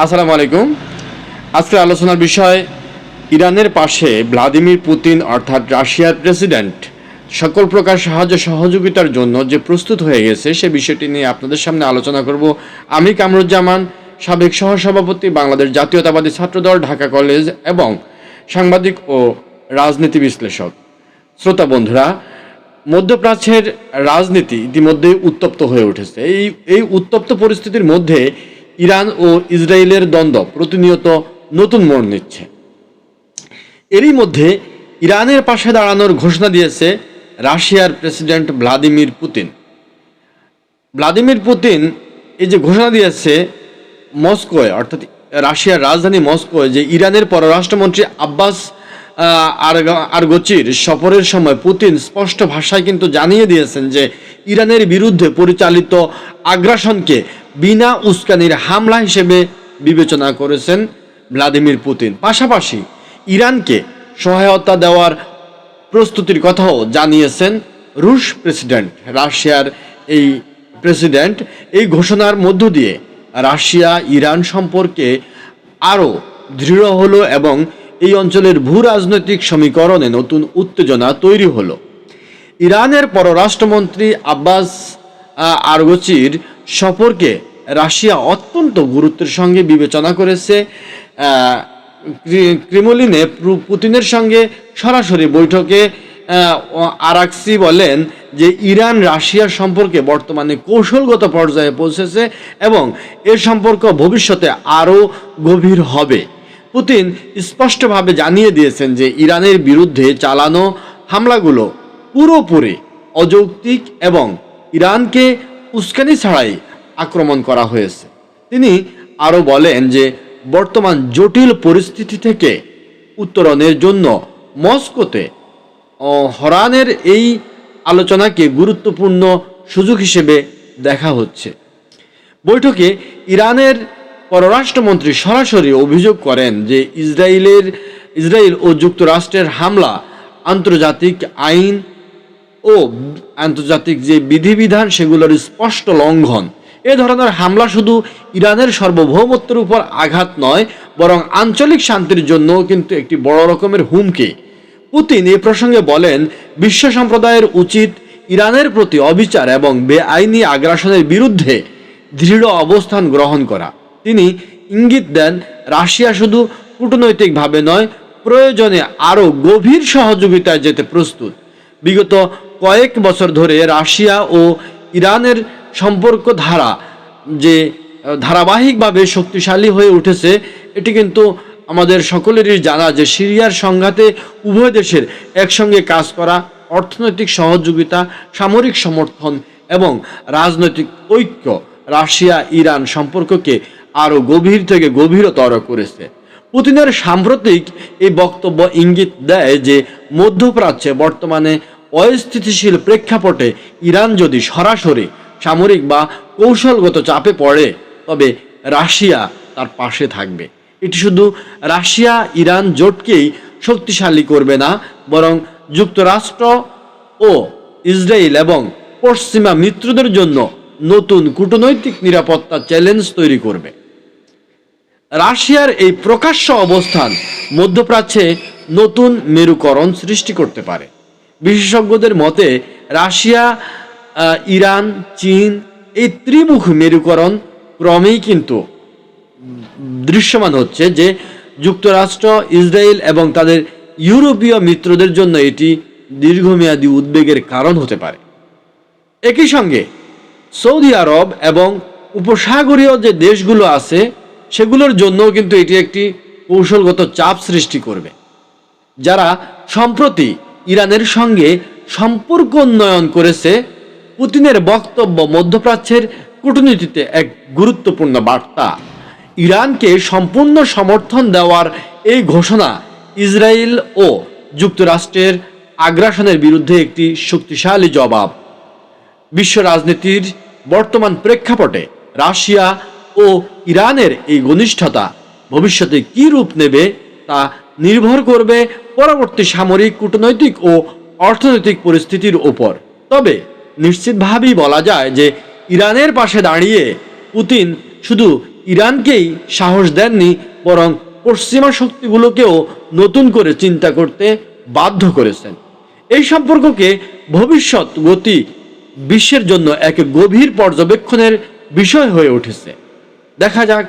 আসসালামু আলাইকুম। আজকের আলোচনার বিষয়, ইরানের পাশে ভ্লাদিমির পুতিন অর্থাৎ রাশিয়ার প্রেসিডেন্ট সকল প্রকার সাহায্য সহযোগিতার জন্য যে প্রস্তুত হয়ে গেছে, সে বিষয়টি নিয়ে আপনাদের সামনে আলোচনা করব। আমি কামরুজ্জামান, সাবেক সহসভাপতি বাংলাদেশ জাতীয়তাবাদী ছাত্রদল, ঢাকা কলেজ এবং সাংবাদিক ও রাজনীতি বিশ্লেষক। শ্রোতা বন্ধুরা, মধ্যপ্রাচ্যের রাজনীতি ইতিমধ্যে উত্তপ্ত হয়ে উঠেছে। এই এই উত্তপ্ত পরিস্থিতির মধ্যে ইরান ও ইসরায়েলের দ্বন্দ্ব প্রতিনিয়ত নতুন মোড় নিচ্ছে। এরই মধ্যে ইরানের পাশে দাঁড়ানোর ঘোষণা দিয়েছে রাশিয়ার president Vladimir Putin. Vladimir Putin এই যে ঘোষণা দিয়েছে মস্কোয়, অর্থাৎ রাশিয়ার রাজধানী মস্কোয়, যে ইরানের পররাষ্ট্রমন্ত্রী আব্বাস আরগোচির সফরের সময় পুতিন স্পষ্ট ভাষায় কিন্তু জানিয়ে দিয়েছেন যে ইরানের বিরুদ্ধে পরিচালিত আগ্রাসনকে বিনা উস্কানির হামলা হিসেবে বিবেচনা করেছেন ভ্লাদিমির পুতিন। পাশাপাশি ইরানকে সহায়তা দেওয়ার প্রস্তুতির কথাও জানিয়েছেন রুশ প্রেসিডেন্ট। রাশিয়ার এই প্রেসিডেন্ট এই ঘোষণার মধ্য দিয়ে রাশিয়া ইরান সম্পর্কে আরও দৃঢ় হলো এবং এই অঞ্চলের ভূ রাজনৈতিক সমীকরণে নতুন উত্তেজনা তৈরি হলো। ইরানের পররাষ্ট্রমন্ত্রী আব্বাস আরগোচির সফরকে রাশিয়া অত্যন্ত গুরুত্বের সঙ্গে বিবেচনা করেছে। ক্রেমলিনে পুতিনের সঙ্গে সরাসরি বৈঠকে আরাকসি বলেন যে ইরান রাশিয়ার সম্পর্কে বর্তমানে কৌশলগত পর্যায়ে পৌঁছেছে এবং এর সম্পর্ক ভবিষ্যতে আরও গভীর হবে। পুতিন স্পষ্টভাবে জানিয়ে দিয়েছেন যে ইরানের বিরুদ্ধে চালানো হামলাগুলো পুরোপুরি অযৌক্তিক এবং ইরানকে উস্কানি ছাড়াই আক্রমণ করা হয়েছে। তিনি আরও বলেন যে বর্তমান জটিল পরিস্থিতি থেকে উত্তরণের জন্য মস্কোতে হরানের এই আলোচনাকে গুরুত্বপূর্ণ সুযোগ হিসেবে দেখা হচ্ছে। বৈঠকে ইরানের পররাষ্ট্রমন্ত্রী সরাসরি অভিযোগ করেন যে ইসরায়েলের, ইসরায়েল ও যুক্তরাষ্ট্রের হামলা আন্তর্জাতিক আইন ও আন্তর্জাতিক যে বিধিবিধান সেগুলোর স্পষ্ট লঙ্ঘন। এ ধরনের হামলা শুধু ইরানের সার্বভৌমত্বের উপর আঘাত নয়, বরং আঞ্চলিক শান্তির জন্য কিন্তু একটি বড় রকমের হুমকি। পুতিন এ প্রসঙ্গে বলেন, বিশ্ব সম্প্রদায়ের উচিত ইরানের প্রতি অবিচার এবং বেআইনি আগ্রাসনের বিরুদ্ধে দৃঢ় অবস্থান গ্রহণ করা। তিনি ইঙ্গিত দেন, রাশিয়া শুধু কূটনৈতিকভাবে নয়, প্রয়োজনে আরও গভীর সহযোগিতায় যেতে প্রস্তুত। বিগত কয়েক বছর ধরে রাশিয়া ও ইরানের সম্পর্ক ধারা যে ধারাবাহিকভাবে শক্তিশালী হয়ে উঠেছে, এটি কিন্তু আমাদের সকলেরই জানা যে সিরিয়ার সংঘাতে উভয় দেশের একসঙ্গে কাজ করা, অর্থনৈতিক সহযোগিতা, সামরিক সমর্থন এবং রাজনৈতিক ঐক্য রাশিয়া ইরান সম্পর্ককে আরও গভীর থেকে গভীরতর করেছে। পুতিনের সাম্প্রতিক এই বক্তব্য ইঙ্গিত দেয় যে, মধ্যপ্রাচ্যে বর্তমানে অস্থিতিশীল প্রেক্ষাপটে ইরান যদি সরাসরি সামরিক বা কৌশলগত চাপে পড়ে, তবে রাশিয়া তার পাশে থাকবে। এটি শুধু রাশিয়া, ইরান জোটকেই শক্তিশালী করবে না, বরং যুক্তরাষ্ট্র ও ইসরায়েল এবং পশ্চিমা মিত্রদের জন্য নতুন কূটনৈতিক নিরাপত্তা চ্যালেঞ্জ তৈরি করবে। রাশিয়ার এই প্রকাশ্য অবস্থান মধ্যপ্রাচ্যে নতুন মেরুকরণ সৃষ্টি করতে পারে। বিশেষজ্ঞদের মতে, রাশিয়া ইরান, চীন এই ত্রিমুখ মেরুকরণ ক্রমেই কিন্তু দৃশ্যমান হচ্ছে যে যুক্তরাষ্ট্র, ইসরায়েল এবং তাদের ইউরোপীয় মিত্রদের জন্য এটি দীর্ঘমেয়াদী উদ্বেগের কারণ হতে পারে। একই সঙ্গে সৌদি আরব এবং উপসাগরীয় যে দেশগুলো আছে সেগুলোর জন্যও কিন্তু এটি একটি কৌশলগত চাপ সৃষ্টি করবে। যারা সম্প্রতি ইরানের সঙ্গে সম্পর্ক উন্নয়ন করেছে, পুতিনের বক্তব্য মধ্যপ্রাচ্যের কূটনীতিতে এক গুরুত্বপূর্ণ বার্তা। ইরানকে সম্পূর্ণ সমর্থন দেওয়ার এই ঘোষণা ইসরায়েল ও যুক্তরাষ্ট্রের আগ্রাসনের বিরুদ্ধে একটি শক্তিশালী জবাব। বিশ্ব রাজনীতির বর্তমান প্রেক্ষাপটে রাশিয়া ও ইরানের এই ঘনিষ্ঠতা ভবিষ্যতে কী রূপ নেবে তা নির্ভর করবে পরবর্তী সামরিক, কূটনৈতিক ও অর্থনৈতিক পরিস্থিতির ওপর তবে নিশ্চিতভাবেই বলা যায় যে ইরানের পাশে দাঁড়িয়ে পুতিন শুধু ইরানকেই সাহস দেননি, বরং পশ্চিমা শক্তিগুলোকেও নতুন করে চিন্তা করতে বাধ্য করেছেন। এই সম্পর্ককে ভবিষ্যৎ গতি বিশ্বের জন্য এক গভীর পর্যবেক্ষণের বিষয় হয়ে উঠেছে। দেখা যাক,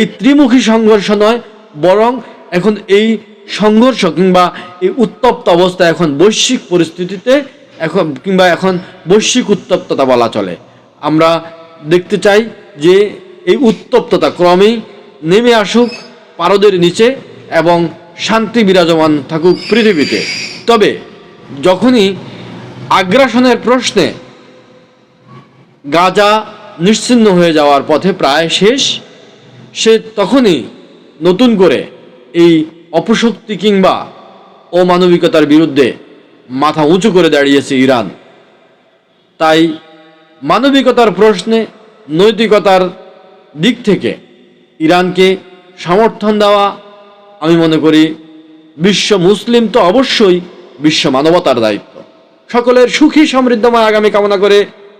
এই ত্রিমুখী সংঘর্ষ নয়, বরং এখন এই সংঘর্ষ কিংবা এই উত্তপ্ত অবস্থা এখন বৈশ্বিক পরিস্থিতিতে এখন কিংবা এখন বৈশ্বিক উত্তপ্ততা বলা চলে। আমরা দেখতে চাই যে এই উত্তপ্ততা ক্রমেই নেমে আসুক পারদের নিচে এবং শান্তি বিরাজমান থাকুক পৃথিবীতে। তবে যখনই আগ্রাসনের প্রশ্নে গাজা নিশ্চিহ্ন হয়ে যাওয়ার পথে প্রায় শেষ। সে তখনই নতুন করে এই অপশক্তি কিংবা অমানবিকতার বিরুদ্ধে মাথা উঁচু করে দাঁড়িয়েছে ইরান। তাই মানবিকতার প্রশ্নে নৈতিকতার দিক থেকে ইরানকে সমর্থন দেওয়া আমি মনে করি বিশ্ব মুসলিম তো অবশ্যই বিশ্ব মানবতার দায়িত্ব। সকলের সুখী সমৃদ্ধময় আগামী কামনা করে